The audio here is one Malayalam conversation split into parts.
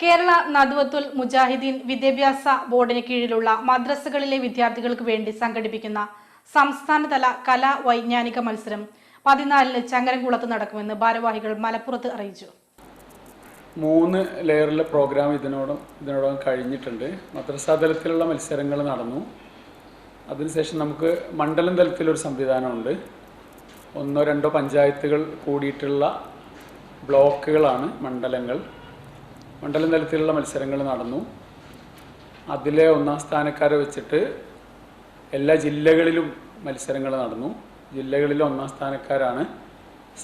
കേരള നദ്വത്തുൽ മുജാഹിദീൻ വിദ്യാഭ്യാസ ബോർഡിന് കീഴിലുള്ള മദ്രസകളിലെ വിദ്യാർത്ഥികൾക്ക് വേണ്ടി സംഘടിപ്പിക്കുന്ന സംസ്ഥാനതല കലാ വൈജ്ഞാനിക മത്സരം പതിനാലിന് ചങ്ങരംകുളത്ത് നടക്കുമെന്ന് ഭാരവാഹികൾ മലപ്പുറത്ത് അറിയിച്ചു. മൂന്ന് ലെയറിലെ പ്രോഗ്രാം ഇതിനോടും ഇതിനോടകം കഴിഞ്ഞിട്ടുണ്ട്. മദ്രസാ തലത്തിലുള്ള മത്സരങ്ങൾ നടന്നു. അതിനുശേഷം നമുക്ക് മണ്ഡലം തലത്തിലൊരു സംവിധാനമുണ്ട്. ഒന്നോ രണ്ടോ പഞ്ചായത്തുകൾ കൂടിയിട്ടുള്ള ബ്ലോക്കുകളാണ് മണ്ഡലങ്ങൾ. മണ്ഡലം തലത്തിലുള്ള മത്സരങ്ങൾ നടന്നു. അതിലെ ഒന്നാം സ്ഥാനക്കാരെ വെച്ചിട്ട് എല്ലാ ജില്ലകളിലും മത്സരങ്ങൾ നടന്നു. ജില്ലകളിലെ ഒന്നാം സ്ഥാനക്കാരാണ്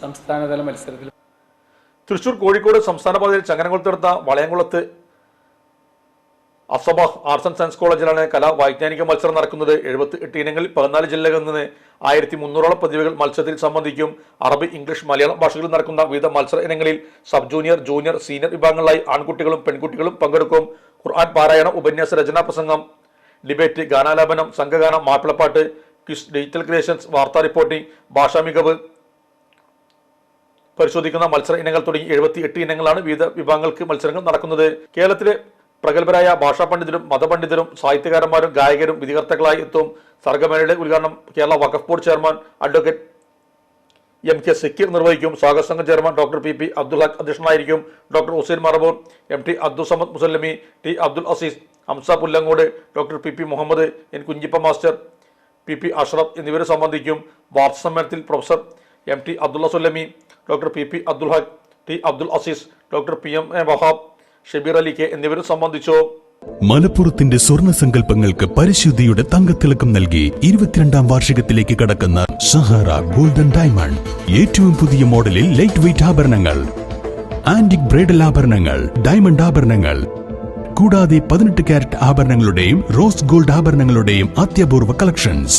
സംസ്ഥാനതല മത്സരത്തിൽ തൃശൂർ കോഴിക്കോട് സംസ്ഥാന പാതയിൽ ചങ്ങനകുളത്ത് നടന്ന വളയംകുളത്ത് അസബാഹ് ആർട്സ് ആൻഡ് സയൻസ് കോളേജിലാണ് കലാ വൈജ്ഞാനിക മത്സരം നടക്കുന്നത്. എഴുപത്തി എട്ട് ഇനങ്ങളിൽ പതിനാല് ജില്ലകളിൽ നിന്ന് ആയിരത്തി മുന്നൂറോളം പ്രതിഭകൾ മത്സരത്തിൽ സംബന്ധിക്കും. അറബി ഇംഗ്ലീഷ് മലയാളം ഭാഷകളിൽ നടക്കുന്ന വിവിധ മത്സര ഇനങ്ങളിൽ സബ് ജൂനിയർ ജൂനിയർ സീനിയർ വിഭാഗങ്ങളായി ആൺകുട്ടികളും പെൺകുട്ടികളും പങ്കെടുക്കും. ഖുർആൻ പാരായണം ഉപന്യാസ രചനാ പ്രസംഗം ഡിബേറ്റ് ഗാനാലാപനം സംഘഗാനം മാപ്പിളപ്പാട്ട് ക്വിസ് ഡിജിറ്റൽ ക്രിയേഷൻസ് വാർത്താ റിപ്പോർട്ടിംഗ് ഭാഷാ മികവ് പരിശോധിക്കുന്ന മത്സര ഇനങ്ങൾ തുടങ്ങി എഴുപത്തി എട്ട് ഇനങ്ങളാണ് വിവിധ വിഭാഗങ്ങൾക്ക് മത്സരങ്ങൾ നടക്കുന്നത്. കേരളത്തിലെ പ്രഗത്ഭരായ ഭാഷാ പണ്ഡിതരും മതപണ്ഡിതരും സാഹിത്യകാരന്മാരും ഗായകരും വിധികർത്താക്കളായി എത്തും. സർഗമേളയുടെ ഉദ്ഘാടനം Kerala Waqf board chairman advocate M K Sakkeer നിർവഹിക്കും. സ്വാഗത സംഘം chairman doctor P P Abdul Haq അധ്യക്ഷനായിരിക്കും. Doctor Hussain Maraboor M T Abdul Samad Musallami T Abdul Aziz Hamza Pullangode doctor P P Muhammad N Kunhippa master P P Ashraf എന്നിവർ സംബന്ധിക്കും. വാർത്താ സമ്മേളനത്തിൽ professor M T Abdullah Sullami doctor P P Abdul Haq T Abdul Aziz doctor P M A Wahab Shabeer Ali K എന്നിവരും സംബന്ധിച്ചു. മലപ്പുറത്തിന്റെ സ്വർണ സങ്കല്പങ്ങൾക്ക് പരിശുദ്ധിയുടെ തങ്കത്തിളക്കം നൽകി ഇരുപത്തിരണ്ടാം വാർഷികത്തിലേക്ക് കടക്കുന്ന സഹാറ ഗോൾഡൻ ഡയമണ്ട് ഏറ്റവും പുതിയ മോഡലിൽ ലൈറ്റ് വെയിറ്റ് ആഭരണങ്ങൾ ആന്റിക് ബ്രൈഡൽ ആഭരണങ്ങൾ ഡയമണ്ട് ആഭരണങ്ങൾ കൂടാതെ പതിനെട്ട് കാരറ്റ് ആഭരണങ്ങളുടെയും റോസ് ഗോൾഡ് ആഭരണങ്ങളുടെയും അത്യപൂർവ കളക്ഷൻസ്